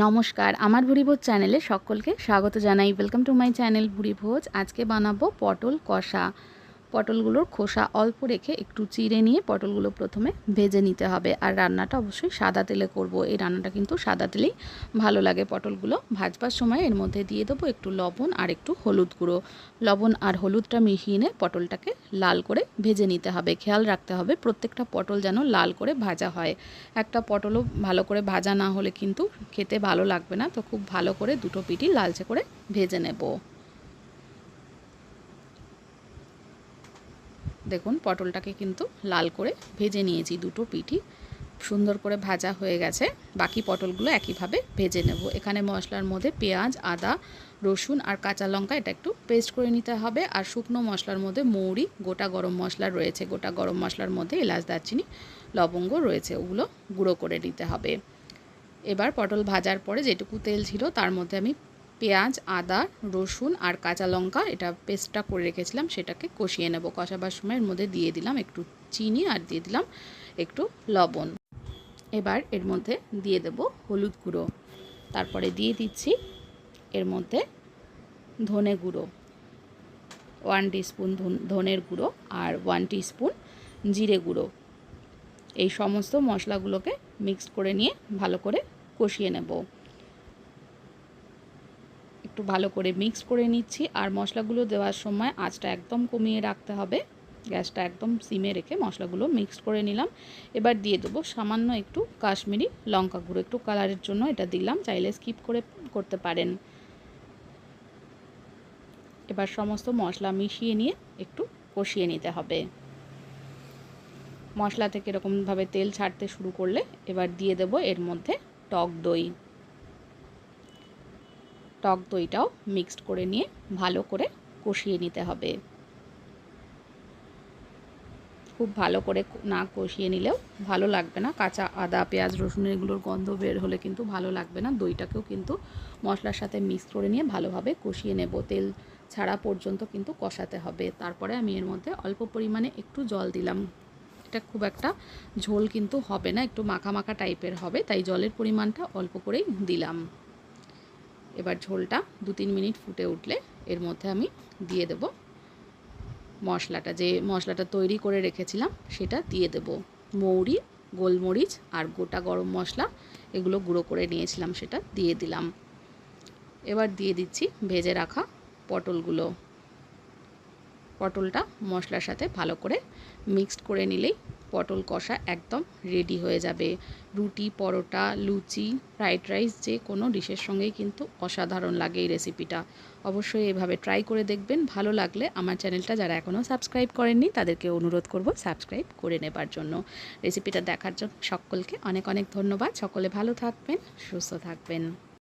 নমস্কার, আমার ভুরিভোজ চ্যানেলে সকলকে স্বাগত জানাই। Welcome to my channel Bhurivoj আজকে বানাবো পটল কষা। পটলগুলোর খোসা অল্প রেখে একটু চিড়ে নিয়ে পটলগুলো প্রথমে ভেজে নিতে হবে। আর রান্নাটা অবশ্যই সাদা তেলে করব। এই রান্নাটা কিন্তু সাদা তেলেই ভালো লাগে পটলগুলো। ভাজবার সময় এর মধ্যে দিয়ে দেবো একটু লবণ আর একটু হলুদ গুঁড়ো। লবণ আর হলুদটা মিশিয়ে নিয়ে পটলটাকে লাল করে ভেজে নিতে হবে। খেয়াল রাখতে হবে প্রত্যেকটা পটল যেন লাল করে ভাজা হয়। একটা পটলও ভালো করে ভাজা না হলে কিন্তু খেতে ভালো লাগবে না। তো খুব ভালো করে দুটো পিটি লালচে করে ভেজে নেব। দেখুন, পটলটাকে কিন্তু লাল করে ভেজে নিয়েছি দুটো পিঠি। সুন্দর করে ভাজা হয়ে গেছে। বাকি পটলগুলো একইভাবে ভেজে নেব। এখানে মশলার মধ্যে পেঁয়াজ, আদা, রসুন আর কাঁচা লঙ্কা এটা একটু পেস্ট করে নিতে হবে। আর শুকনো মশলার মধ্যে মৌরি, গোটা গরম মশলা রয়েছে। গোটা গরম মশলার মধ্যে এলাচ, দারচিনি, লবঙ্গ রয়েছে। ওগুলো গুঁড়ো করে নিতে হবে। এবার পটল ভাজার পরে যেটুকু তেল ছিল তার মধ্যে আমি পেঁয়াজ, আদা, রসুন আর কাঁচা লঙ্কা, এটা পেস্টটা করে রেখেছিলাম, সেটাকে কষিয়ে নেব। কষাবার সময় এর মধ্যে দিয়ে দিলাম একটু চিনি আর দিয়ে দিলাম একটু লবণ। এবার এর মধ্যে দিয়ে দেব হলুদ গুঁড়ো। তারপরে দিয়ে দিচ্ছি এর মধ্যে ধনে গুঁড়ো ওয়ান টিস্পুন ধনের গুঁড়ো আর ওয়ান টিস্পুন জিরে গুঁড়ো। এই সমস্ত মশলাগুলোকে মিক্সড করে নিয়ে ভালো করে কষিয়ে নেব। একটু ভালো করে মিক্স করে নিচ্ছি। আর মশলাগুলো দেওয়ার সময় আঁচটা একদম কমিয়ে রাখতে হবে। গ্যাসটা একদম সিমে রেখে মশলাগুলো মিক্স করে নিলাম। এবার দিয়ে দেবো সামান্য একটু কাশ্মীরি লঙ্কা গুঁড়ো। একটু কালারের জন্য এটা দিলাম। চাইলে স্কিপ করে করতে পারেন। এবার সমস্ত মশলা মিশিয়ে নিয়ে একটু কষিয়ে নিতে হবে। মশলা থেকে এরকমভাবে তেল ছাড়তে শুরু করলে এবার দিয়ে দেবো এর মধ্যে টক দই। টক দইটাও মিক্সড করে নিয়ে ভালো করে কষিয়ে নিতে হবে। খুব ভালো করে না কষিয়ে নিলেও ভালো লাগবে না। কাঁচা আদা, পেঁয়াজ, রসুন এগুলোর গন্ধ বের হলে কিন্তু ভালো লাগবে না। দইটাকেও কিন্তু মশলার সাথে মিক্স করে নিয়ে ভালোভাবে কষিয়ে নেব। তেল ছাড়া পর্যন্ত কিন্তু কষাতে হবে। তারপরে আমি এর মধ্যে অল্প পরিমাণে একটু জল দিলাম। এটা খুব একটা ঝোল কিন্তু হবে না, একটু মাখা মাখা টাইপের হবে, তাই জলের পরিমাণটা অল্প করেই দিলাম। এবার ঝোলটা দু তিন মিনিট ফুটে উঠলে এর মধ্যে আমি দিয়ে দেব মশলাটা। যে মশলাটা তৈরি করে রেখেছিলাম, সেটা দিয়ে দেব। মৌরি, গোলমরিচ আর গোটা গরম মশলা, এগুলো গুঁড়ো করে নিয়েছিলাম, সেটা দিয়ে দিলাম। এবার দিয়ে দিচ্ছি ভেজে রাখা পটলগুলো। পটলটা মশলার সাথে ভালো করে মিক্সড করে নিলেই পটল কষা একদম রেডি হয়ে যাবে। রুটি, পরোটা, লুচি ফ্রাইড রাইস যে কোনো ডিশের সঙ্গেই কিন্তু অসাধারণ লাগে এই রেসিপিটা অবশ্যই এভাবে ট্রাই করে দেখবেন। ভালো লাগলে আমার চ্যানেলটা যারা এখনও সাবস্ক্রাইব করেননি, তাদেরকে অনুরোধ করব সাবস্ক্রাইব করে নেবার জন্য। রেসিপিটা দেখার জন্য সকলকে অনেক অনেক ধন্যবাদ। সকলে ভালো থাকবেন, সুস্থ থাকবেন।